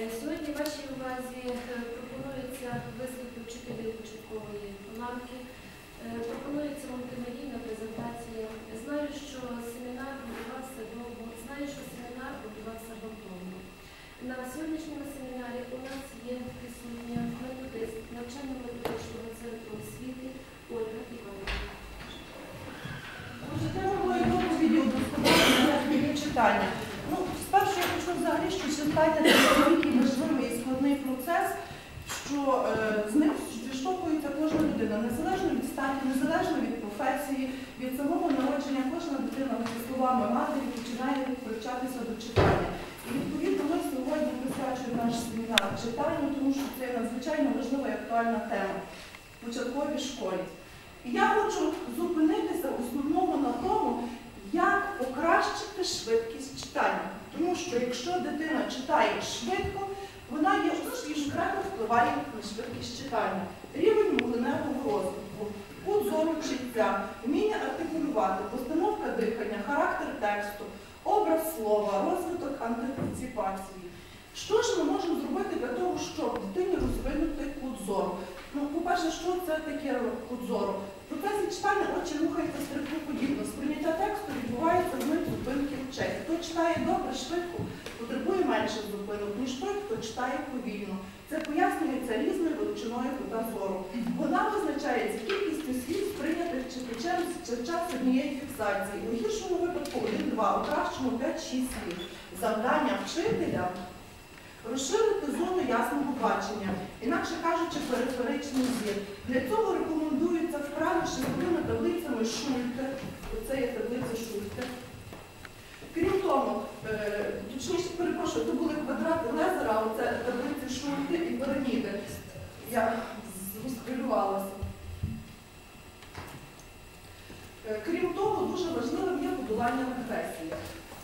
Е, Сьогодні вашій увазі е, пропонується виступ вчителів початкової ланки. Е, Пропонується мультимедійна презентація. Знаю, що семінар готувався довго, знаю, що семінар готувався готовно. На сьогоднішньому семінарі у нас є присутня методист навчально-методичного центру освіти Ольга Іванівна. Читання. Ну, спершу я почну взагалі, що читання це складний процес, що е, з ним зіштовхується кожна людина, незалежно від статі, незалежно від професії, від самого народження, кожна дитина зі словами матері починає привчатися до читання. І відповідно ми сьогодні присвячуємо наш семінар читанню, тому що це надзвичайно важлива і актуальна тема в початковій школі. І я хочу зупинитися основному на тому, як покращити швидкість читання. Тому що якщо дитина читає швидко, вона є конкретно впливає на швидкість читання. Рівень мовленевого розвитку, кут зору чиття, вміння артикулювати, постановка дихання, характер тексту, образ слова, розвиток антиципації. Що ж ми можемо зробити для того, щоб дитині розвинути кут зору? Ну, по-перше, що це таке кут зору? В читання очі рухаються стрибкоподібно. Сприйняття тексту відбувається в мить зупинки очей. Хто читає добре, швидко, потребує менше зупинок, ніж той, хто читає повільно. Це пояснюється різною величиною кута зору. Вона визначається кількістю слів, сприйнятих читачем за час однієї фіксації. У гіршому випадку 1-2, у кращому 5-6 слів. Завдання вчителя розширити зону ясного бачення, інакше кажучи, периферичний зір. Для цього рекомендується вправи з таблицями Шульте. Оце є таблиця Шульте. Крім того, е, точніше, перепрошую, це були квадрати Лезера, а оце таблиці Шульте і піраміди. Я розхвилювалася. Е, Крім того, дуже важливим є подолання регресії.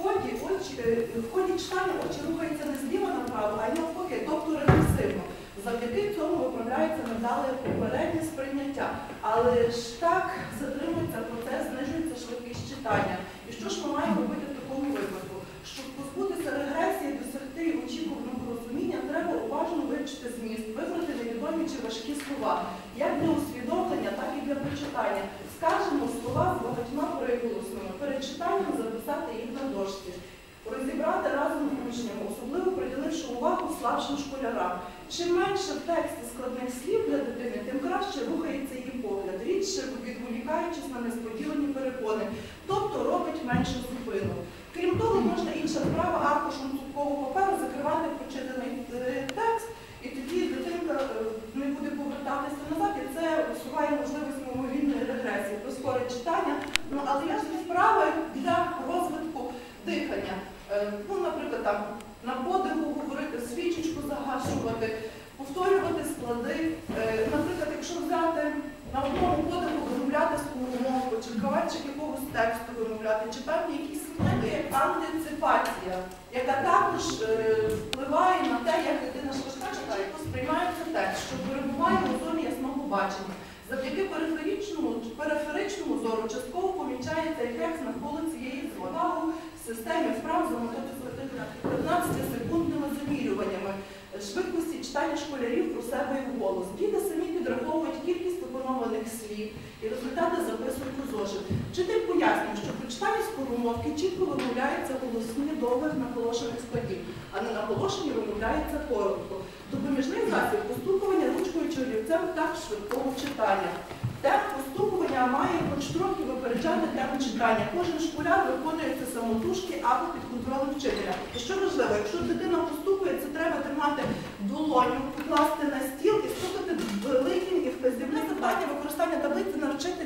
Ході, очі, е, в ході читання очі рухаються не зліва направо, а й навпаки, тобто регресивно. Завдяки цьому виправляється надале попереднє сприйняття. Але ж так затримується процес, знижується швидкість читання. І що ж ми маємо робити в такому випадку? Щоб позбутися регресії, досягти очікуваного розуміння, треба уважно вивчити зміст, вибрати невідомі чи важкі слова, як для усвідомлення, так і для прочитання. Скажемо слова з багатьма приголосними, перед читанням записати їх розібрати разом з учнями, особливо приділивши увагу слабшим школярам. Чим менше в тексті складних слів для дитини, тим краще рухається її погляд, рідше відволікаючись на несподівані перепони, тобто робить менше зупину. Крім того, можна інша вправа аркушем цупкового паперу закривати прочитаний е, текст, і тоді дитинка е, не буде повертатися назад, і це усуває можливість мимовільної регресії, прискорить читання. Ну, але є ж вправи для розвитку дихання. Е, Ну, наприклад, там на подиху говорити, свічечку загашувати, повторювати склади. Е, Наприклад, якщо взяти на одному подиху вимовляти скоромовку, чи кавальчик якогось тексту чи певні якісь склади, як антиципація, яка також е, впливає на те, як дитина швидка читає, сприймається текст, що перебуває у зоні ясного бачення. Завдяки периферичному, периферичному зору частково помічається ефект навколо цієї зони. В системі вправ за методикою 15-секундними замірюваннями швидкості читання школярів про себе і вголос. Діти самі підраховують кількість опанованих слів і результати записують у зошит. Вчитель пояснює, що при читанні скоромовки чітко вимовляються голосні довгих наголошених складів, а не наголошені вимовляються коротко. Допоміжний засіб постукування ручкою чи олівцем так швидкого читання. Темп постукування має хоч трохи випереджати темп читання. Кожен школяр виконує це самотужки або під контролем вчителя. І що важливо, якщо дитина треба тримати долоню, покласти на стіл і стукати великим і вказівне завдання використання таблиці навчити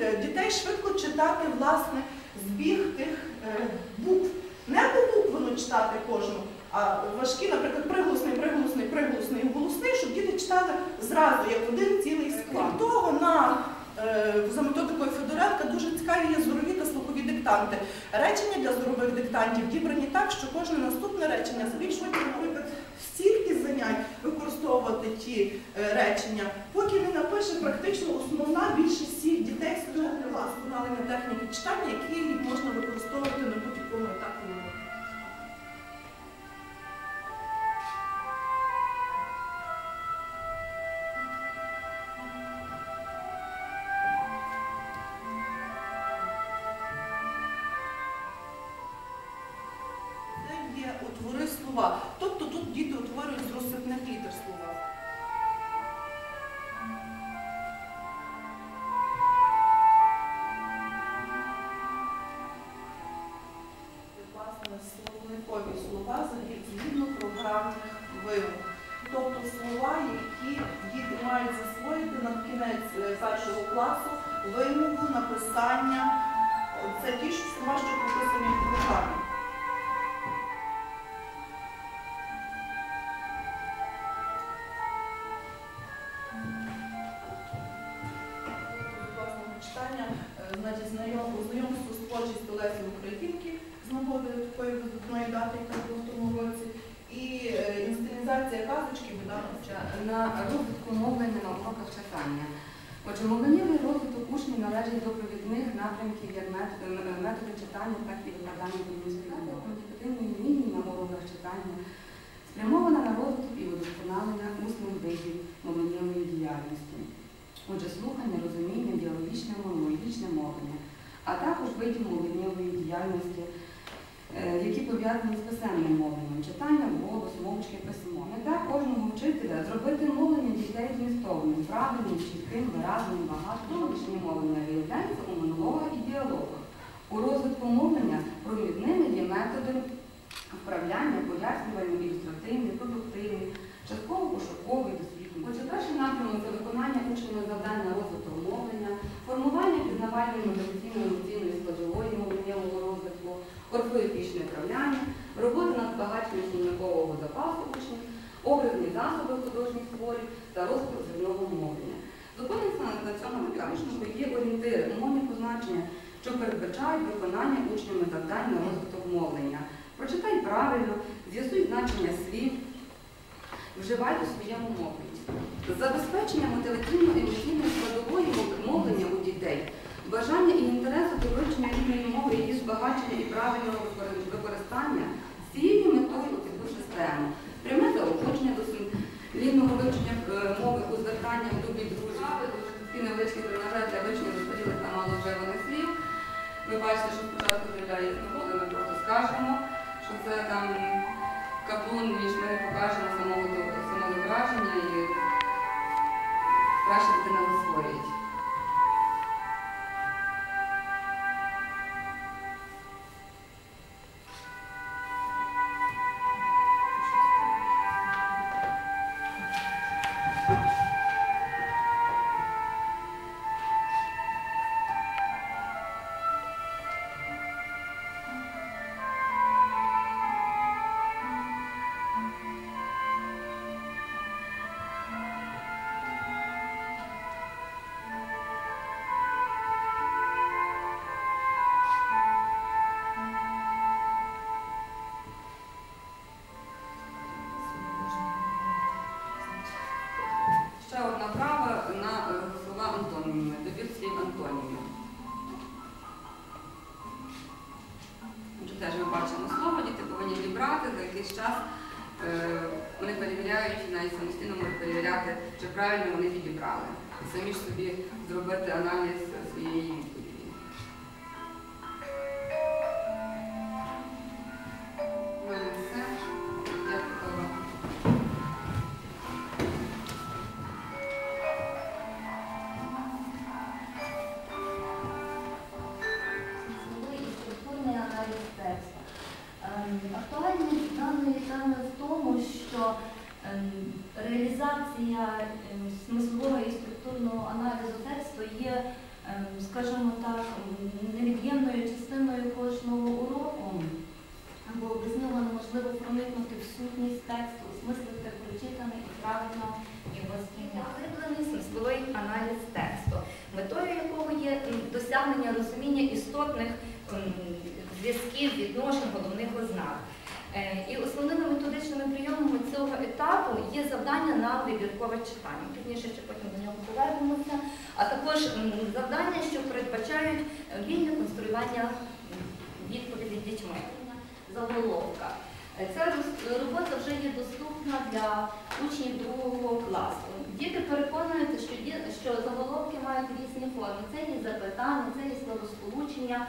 е, дітей швидко читати власне збіг тих е, букв. Не побуквено читати кожну, а важкі, наприклад, приголосний, приголосний, приголосний голосний, щоб діти читали зразу, як один цілий склад. Крім того, на, е, за методикою Федоренка дуже цікаві є зорові та слухові диктанти. Речення для зорових диктантів дібрані так, що кожне наступне речення збільшує, наприклад, занять використовувати ті е, речення, поки не напише практично основна більшість всіх дітей з цього класу техніки читання, які можна використовувати на слова, які діти мають засвоїти на кінець е, першого класу, вимогу, написання. Це ті слова, що прописані в програмі. Казочки на розвитку мовлення на уроках читання. Отже, мовленнєвий розвиток учнів належить до провідних напрямків як методи, читання, так і викладання мови. Комунікативної лінії на уроках читання спрямована на розвиток і удосконалення усних видів мовленнєвої діяльності. Отже, слухання, розуміння, діалогічне, монологічне мовлення, а також видів мовленнєвої діяльності, пов'язані з писемним мовленням, читання, голос, мовчки, письмо. Мета кожного вчителя зробити мовлення дітей змістовним, правильним, чітким, виразним, багатим, вивчення мовлення виявляється у монологах і діалогах. У розвитку мовлення провідними є методи вправляння, пояснювальний, ілюстративний, продуктивний, частково пошуковий, дослідний. Отже, перший напрямок це виконання учнями завдань на розвиток мовлення, формування пізнавальної мотиваційної емоційної складової мовленнєвого розвитку, управляння, робота над збагаченням словникового запасу учнів, образні засоби художніх творів та розвиток зернового мовлення. Зупинимося на- цьому методичному є орієнтири, умовні позначення, що передбачають виконання учнями завдань на розвиток мовлення. Прочитай правильно, з'ясуй значення слів, вживай у своєму мовленні. Забезпечення мотиваційно-емоційної складової мовлення у дітей, бажання і інтерес до вивчення скажемо, що це там каплун, ніж ми не покажемо самого самого враження і краще дитина засвоїть. Самі ж собі зробити аналіз своєї. І структурного аналізу тексту є, ем, скажімо так, невід'ємною частиною кожного уроку, бо без нього неможливо проникнути в сутність тексту, осмислити прочитане і правильно його сприйняти. Смисловий аналіз тексту, метою якого є досягнення розуміння істотних зв'язків, відношень, головних ознак. Е, І основними методичними прийомами цього етапу є завдання на вибіркове читання. Пізніше ще потім до нього повернемося, а також завдання, що передбачають е, вільне конструювання м, відповідей дітьми. Заголовка. Е, Ця робота вже є доступна для учнів другого класу. Діти переконуються, що, що заголовки мають різні форми. Це є запитання, це є словосполучення,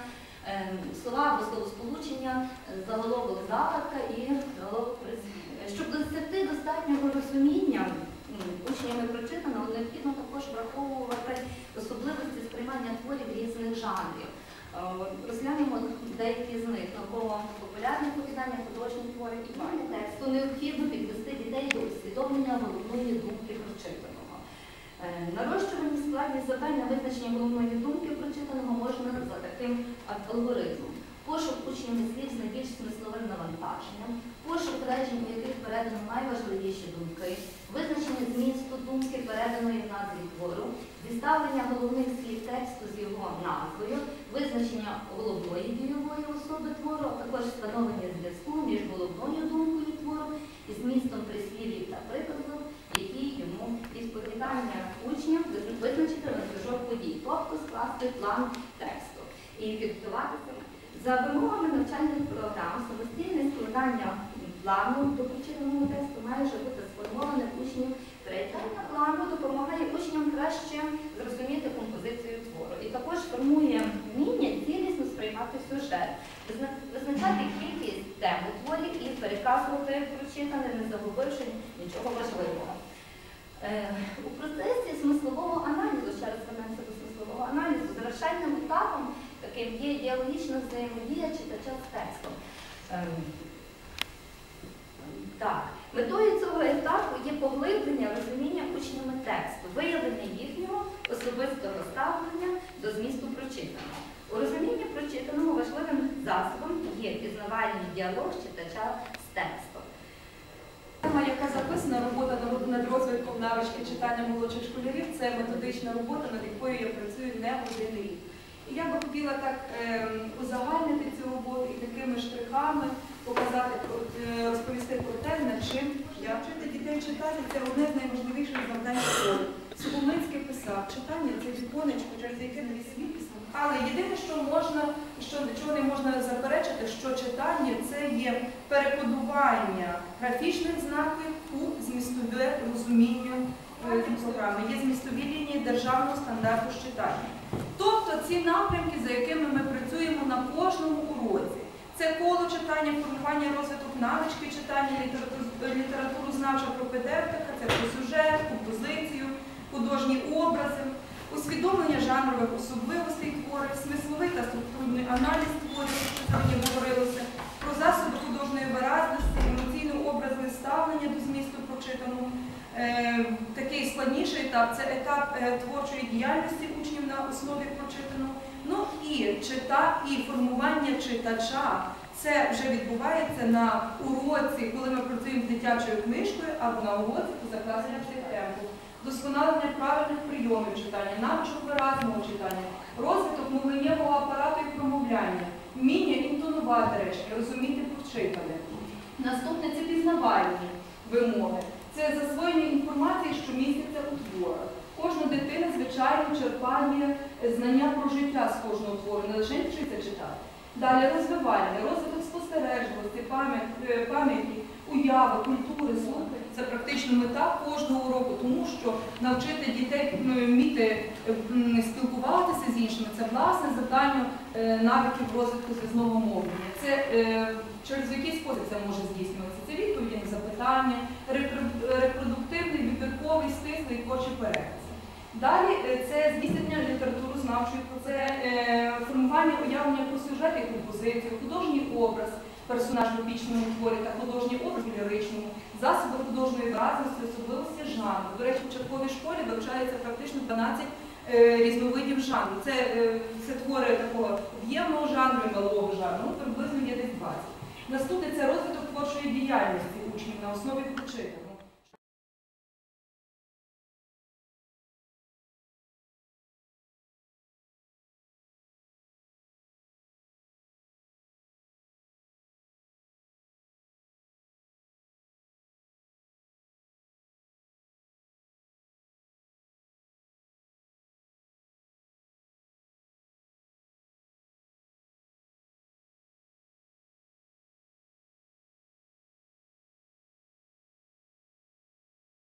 слова або словосполучення, е, заголовок загадка і заголовок призвання. Щоб досягти достатнього розуміння учнями прочитаного, необхідно також враховувати особливості сприймання творів різних жанрів. Е, Розглянемо деякі з них науково-популярні оповідання, художні твори і тексту. Необхідно підвести дітей до усвідомлення головної думки прочитаного. Е, Нарощувані складні завдань на визначення головної думки прочитаного можна за таким алгоритмом. Пошук учнями слів з найбільш смисловим навантаженням, пошук речень, у яких передано найважливіші думки, визначення змісту думки, переданої в назві твору, зіставлення головних слів тексту з його назвою, визначення головної дійової особи твору, а також встановлення зв'язку між головною думкою твору і змістом скласти план тексту і підготуватися. За вимогами навчальних програм самостійне складання плану до прочитаного тексту має бути сформоване учнів. Перейдення плану допомагає учням краще зрозуміти композицію твору і також формує вміння цілісно сприймати сюжет, визначати кількість тем у творі і переказувати прочитане, не загубивши нічого важливого. Е, У процесі смислового аналізу, ще раз вернемося аналізу, завершальним етапом таким є діалогічна взаємодія читача з текстом. Ем, Так, метою цього етапу є поглиблення розуміння учнями тексту, виявлення їхнього особистого ставлення до змісту прочитаного. У розумінні прочитаного важливим засобом є пізнавальний діалог читача з текстом. Тема, яка записана, робота над- розвитком навички читання молодших школярів, це методична робота, над якою я працюю не один рік. І я би хотіла так ем, узагальнити цю роботу і такими штрихами показати, е, розповісти про те, над чим я Вчити дітей читати це одне з найважливіших завдань школи. Сухомлинський писав, читання це віконечко, через яке світ писав. Але єдине, що можна, що чого не можна заперечити, що читання це є перекодування графічних знаків у змістове розуміння е, програми. Є змістові лінії державного стандарту з читання. Тобто ці напрямки, за якими ми працюємо на кожному уроці. Це коло читання, формування розвиток навички читання, літератур- літературознавча пропедевтика, це про сюжет, композицію, художні образи, усвідомлення жанрових особливостей творів, смисловий та структурний аналіз творів, що сьогодні говорилося, про засоби художньої виразності, прочитаного. Е, такий складніший етап це етап е, творчої діяльності учнів на основі прочитаного. Ну і чита, і формування читача. Це вже відбувається на уроці, коли ми працюємо з дитячою книжкою, або на уроці по закласенням цих темпу. Досконалення правильних прийомів читання, навичок виразного читання, розвиток мовленнєвого апарату і промовляння, вміння інтонувати речення, розуміти прочитане. Наступне це пізнавальні вимоги. Це засвоєння інформації, що міститься у творах. Кожна дитина, звичайно, черпає знання про життя з кожного твору, не лише вчиться читати. Далі розвивальне, розвиток спостережливості, е, пам'яті, уяви, культури, слуху. Це практично мета кожного уроку, тому що навчити дітей вміти е, спілкуватися з іншими це власне завдання е, навиків розвитку зв'язного мовлення. Це через який спосіб це може здійснюватися? Це відповіді на репродуктивний, вибірковий, стислий творчий переказ. Далі е, це здійснення літературознавчої, це е, формування уявлення про сюжет і композицію, художній образ, персонаж в епічному творі та художній образ в ліричному, засоби художньої виразності, особливості жанру. До речі, в початковій школі вивчається практично 12 е, різновидів жанру. Це, це твори такого об'ємного жанру і малого жанру, ну, приблизно є десь 20. Наступне це розвиток творчої діяльності учнів на основі прочитання.